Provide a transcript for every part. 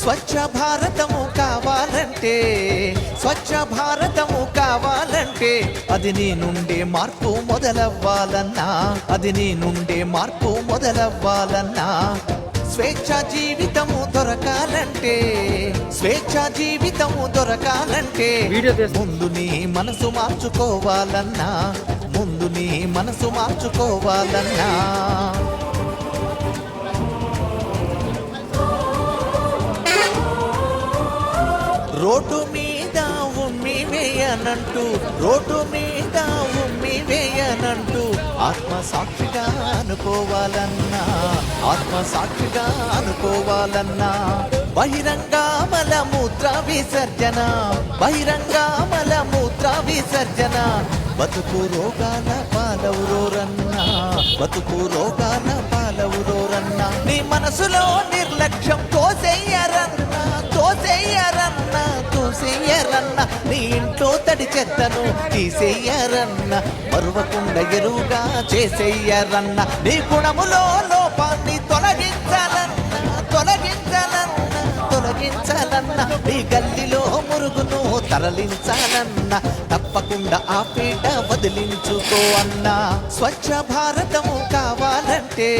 స్వచ్ఛ భారతము కావాలంటే స్వచ్ఛ భారతము కావాలంటే అది నీ నుండే మార్పు మొదలవ్వాలన్నా అది నీ నుండే మార్పు మొదలవ్వాలన్నా స్వేచ్ఛ జీవితము దొరకాలంటే స్వేచ్ఛ జీవితము దొరకాలంటే. ముందు నీ మనసు మార్చుకోవాలన్నా ముందు నీ మనసు మార్చుకోవాలన్నా రోడ్డు మీద ఉమ్మి వేయనంటూ రోడ్డు మీద ఉమ్మి వేయనంటూ ఆత్మ సాక్షిగా అనుకోవాలన్నా ఆత్మ సాక్షిగా అనుకోవాలన్నా. బహిరంగ మలమూత్ర విసర్జన బహిరంగ మలమూత్ర విసర్జన. బతుకు రోగాల పాలవురోరన్నా బతుకు రోగాల పాలవురోరన్నా నీ మనసులో నిర్లక్ష్యం కోసెయ్యరా తీసేయరన్న నీ ఇంట్లో తడి చెత్తను తీసేయరన్నా మరువకుండా ఎరువుగా చేసేయరన్నా నీ గుణములో లోపాన్ని తొలగించాలన్న తొలగించాలన్నా తొలగించాలన్నా నీ గల్లిలో మురుగును తరలించాలన్న తప్పకుండా ఆ పీట వదిలించుకో అన్నా. స్వచ్ఛ భారతము కావాలంటే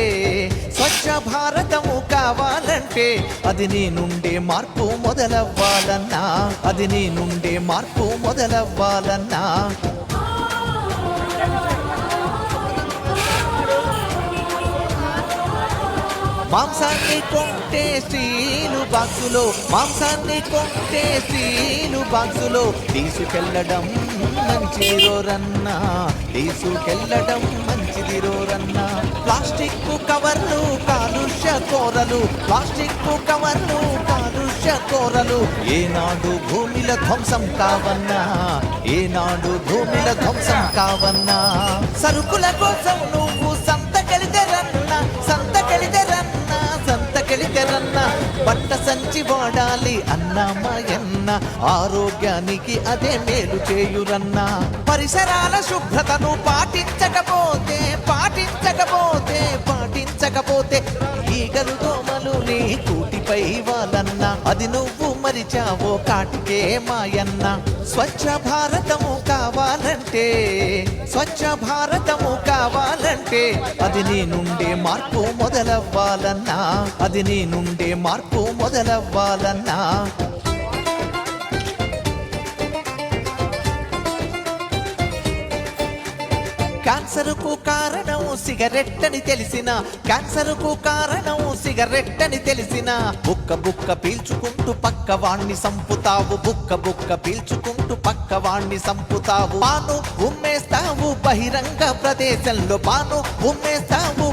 స్వచ్ఛ భారతము కావాలంటే అది నీ నుండే మార్పు మొదలవ్వాలన్నా. అది నీ నుండే మార్పు మొదలవ్వాలన్నా. మాంసాన్ని కొంటే స్టీలు బాక్సులో మాంసాన్ని కొంటే స్టీలు బాక్సులో. తీసుకెళ్ళడం మంచిది రోరన్నా తీసుకెళ్ళడం మంచిది రోరన్నా ప్లాస్టిక్ కవర్లు కాలుష్య కోరలు ప్లాస్టిక్ కవర్లు కాలుష్య కోరలు. ఏనాడు భూమిల ధ్వంసం కావన్నా ఏనాడు భూమిల ధ్వంసం కావన్నా. సరుకుల కోసం నువ్వు బట్ట సంచి వాడాలి అన్నా మాయన్న. ఆరోగ్యానికి అదే మేలు చేయురన్నా. పరిసరాల శుభ్రతను పాటించకపోతే పాటించకపోతే పాటించకపోతే ఈగలు దోమలు నీ కూటిపై వాళ్ళన్న అది నువ్వు మరిచావో కాటికే మాయన్న. స్వచ్ఛ భారతము కావాలంటే స్వచ్ఛ భారతము కావాలంటే అది నీ నుండే మార్పు మొదలవ్వాలన్నా. అది నీ నుండే మార్పు మొదలవ్వాలన్నా. క్యాన్సర్కు కారణం సిగరెట్ అని తెలిసిన క్యాన్సర్కు కారణం సిగరెట్ అని తెలిసిన. బుక్క బుక్క పీల్చుకుంటూ పక్క వాణ్ణి సంపుతావు బుక్క బుక్క పీల్చుకుంటూ పక్క వాణ్ణి సంపుతావు. పాను ఉమ్మేస్తావు బహిరంగ ప్రదేశంలో పాను ఉమ్మేస్తావు